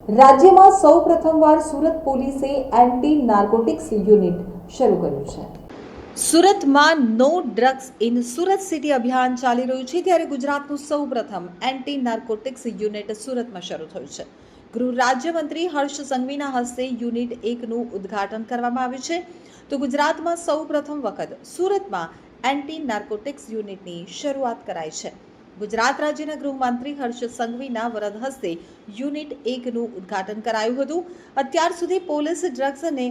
રાજ્યમાં સૌ પ્રથમવાર સુરત પોલીસે એન્ટી નાર્કોટિક્સ યુનિટ શરૂ કર્યું છે. સુરતમાં no drugs in Surat city અભિયાન ચાલી રહ્યું છે ત્યારે ગુજરાતનું સૌ પ્રથમ એન્ટી નાર્કોટિક્સ યુનિટ સુરતમાં શરૂ થયું છે. ગૃહ રાજ્યમંત્રી હર્ષ સંઘવીના હસ્તે યુનિટ એકનું ઉદ્ઘાટન કરવામાં આવ્યું છે. તો ગુજરાતમાં સૌ પ્રથમ વખત સુરતમાં એન્ટી નાર્કોટિક્સ યુનિટની શરૂઆત કરાઈ છે. ગુજરાત રાજ્યના ગૃહમંત્રી હર્ષ સંઘવીના વરદ હસ્તે યુનિટ એકનું ઉદ્ઘાટન કરાયું હતું. અત્યાર સુધી પોલીસ ડ્રગ્સ અને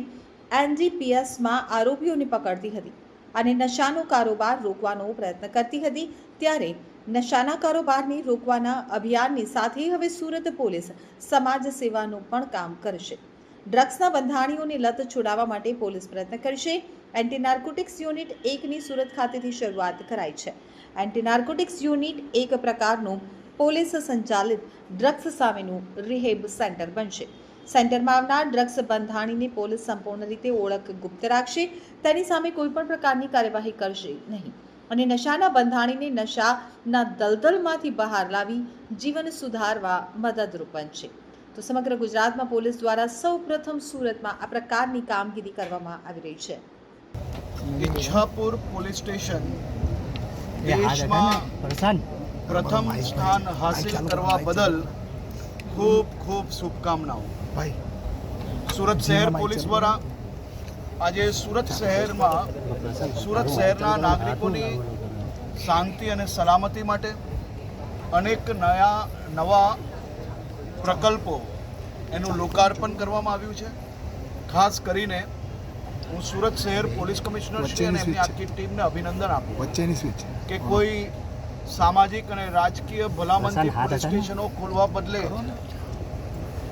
એનડીપીએસમાં આરોપીઓને પકડતી હતી અને નશાનો કારોબાર રોકવાનો પ્રયત્ન કરતી હતી. ત્યારે નશાના કારોબારને રોકવાના અભિયાનની સાથે હવે સુરત પોલીસ સમાજ સેવાનું પણ કામ કરશે. ડ્રગ્સના બંધાણીઓની લત છોડાવવા માટે પોલીસ પ્રયત્ન કરશે. એન્ટી નાર્કોટિક્સ યુનિટ એકની સુરત ખાતેથી શરૂઆત કરાઈ છે. એન્ટી નાર્કોટિક્સ યુનિટ એક પ્રકારનું પોલીસ સંચાલિત ડ્રગ્સ સામેનું રિહેબ સેન્ટર બનશે. સેન્ટરમાં આવનાર ડ્રગ્સ બંધાણીની પોલીસ સંપૂર્ણ રીતે ઓળખ ગુપ્ત રાખશે. તેની સામે કોઈપણ પ્રકારની કાર્યવાહી કરશે નહીં. અને નશાના બંધાણીને નશાના દલદલમાંથી બહાર લાવી જીવન સુધારવા મદદરૂપ બનશે. તો સમગ્ર ગુજરાતમાં પોલીસ દ્વારા સૌપ્રથમ સુરતમાં આ પ્રકારની કામગીરી કરવામાં આવી રહી છે. ઈચ્છાપુર પોલીસ સ્ટેશન દેશમાં પ્રથમ સ્થાન હાસિલ કરવા બદલ ખૂબ ખૂબ શુભકામનાઓ. ભાઈ. સુરત શહેર પોલીસ દ્વારા આજે સુરત શહેરમાં સુરત શહેરના નાગરિકોની શાંતિ અને સલામતી માટે અનેક નયા નવા પ્રકલ્પો એનું લોકાર્પણ કરવામાં આવ્યું છે. ખાસ કરીને હું સુરત શહેર પોલીસ કમિશનર શ્રી અને એમની આખી ટીમને અભિનંદન આપું વચ્ચેની સ્વીચ કે કોઈ સામાજિક અને રાજકીય ભલામણથી પોલીસ સ્ટેશનો ખોલવા બદલે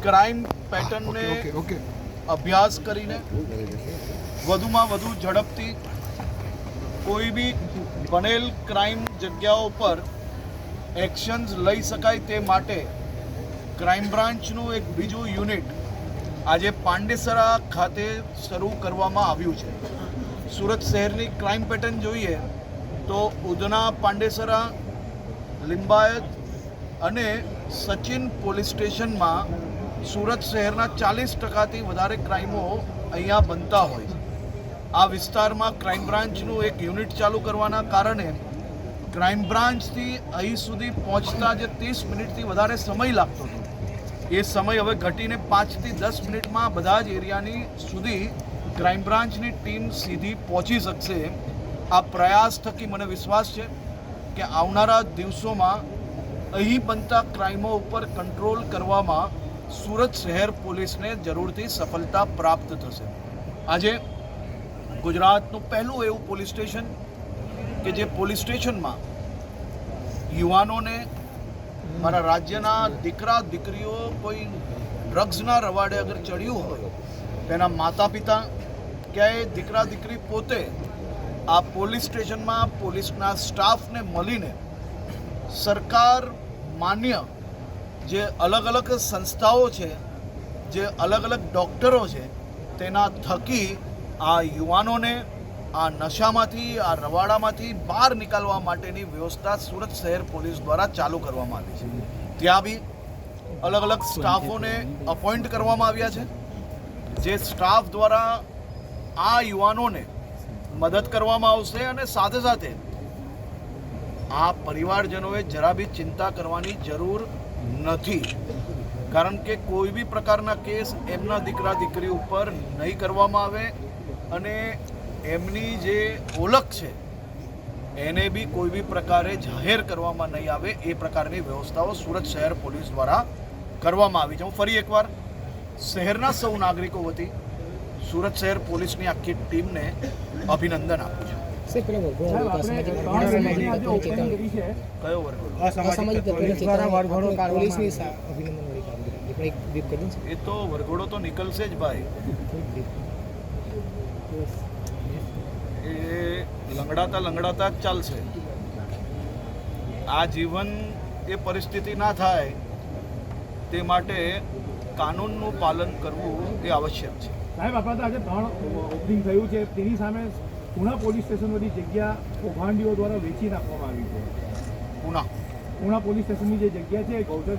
ક્રાઇમ પેટર્નને અભ્યાસ કરીને વધુમાં વધુ ઝડપથી કોઈ બી બનેલ ક્રાઇમ જગ્યાઓ પર એક્શન્સ લઈ શકાય તે માટે ક્રાઇમ બ્રાન્ચનું એક બીજું યુનિટ આજે પાંડેસરા ખાતે શરૂ કરવામાં આવ્યું છે. સુરત શહેરની ક્રાઇમ પેટર્ન જોઈએ તો ઉધના પાંડેસરા, લિંબાયત અને સચિન પોલીસ સ્ટેશનમાં સુરત શહેરના ચાલીસ ટકાથી વધારે ક્રાઇમો અહીંયા બનતા હોય. આ વિસ્તારમાં ક્રાઇમ બ્રાન્ચનું એક યુનિટ ચાલુ કરવાના કારણે ક્રાઇમ બ્રાન્ચથી અહીં સુધી પહોંચતા જે ત્રીસ મિનિટથી વધારે સમય લાગતો હતો. એ સમય હવે ઘટીને પાંચથી દસ મિનિટમાં બધા જ એરિયાની સુધી ક્રાઇમ બ્રાન્ચની ટીમ સીધી પહોંચી શકશે. આ પ્રયાસ થકી મને વિશ્વાસ છે કે આવનારા દિવસોમાં અહીં બનતા ક્રાઇમો ઉપર કંટ્રોલ કરવામાં સુરત શહેર પોલીસને જરૂરથી સફળતા પ્રાપ્ત થશે. આજે ગુજરાતનું પહેલું એવું પોલીસ સ્ટેશન કે જે પોલીસ સ્ટેશનમાં યુવાનોને મારા રાજ્યના દીકરા, દીકરીઓ કોઈ ડ્રગ્સના રવાડે અગર ચડ્યું હોય તેના માતા પિતા ક્યાંય દીકરા, દીકરી પોતે આ પોલીસ સ્ટેશનમાં પોલીસના સ્ટાફને મળીને સરકાર માન્ય જે અલગ અલગ સંસ્થાઓ છે, જે અલગ અલગ ડૉક્ટરો છે, તેના થકી આ યુવાનોને આ નશામાંથી, આ રવાડામાંથી બહાર નીકળવા માટેની વ્યવસ્થા સુરત શહેર પોલીસ દ્વારા ચાલુ કરવામાં આવી છે. ત્યાં બી અલગ અલગ સ્ટાફોને અપોઇન્ટ કરવામાં આવ્યા છે. જે સ્ટાફ દ્વારા આ યુવાનોને મદદ કરવામાં આવશે અને સાથે સાથે આ પરિવારજનોએ જરા બી ચિંતા કરવાની જરૂર નથી. કારણ કે કોઈ બી પ્રકારના કેસ એમના દીકરા દીકરી ઉપર નહીં કરવામાં આવે અને એમની જે ઓળખ છે એને બી કોઈ બી પ્રકારે જાહેર કરવામાં નહીં આવે એ પ્રકારની વ્યવસ્થાઓ સુરત શહેર પોલીસ દ્વારા કરવામાં આવી છે. હું ફરી એકવાર શહેરના સૌ નાગરિકો વતી સુરત શહેર પોલીસની આખી ટીમને અભિનંદન આપું છું. કયો વર્ગ? એ તો વરઘોડો તો નીકળશે જ ભાઈ. એ લંગડાતા લંગડાતા જ ચાલશે. આ જીવન એ પરિસ્થિતિ ના થાય તે માટે કાનૂનનું પાલન કરવું એ આવશ્યક છે. સાહેબ આપણા તો આજે ત્રણ ઓપનિંગ થયું છે. તેની સામે પુણા પોલીસ સ્ટેશન બધી જગ્યા કૌભાંડીઓ દ્વારા વેચી નાખવામાં આવી છે. પુના પુણા પોલીસ સ્ટેશનની જે જગ્યા છે ગૌચર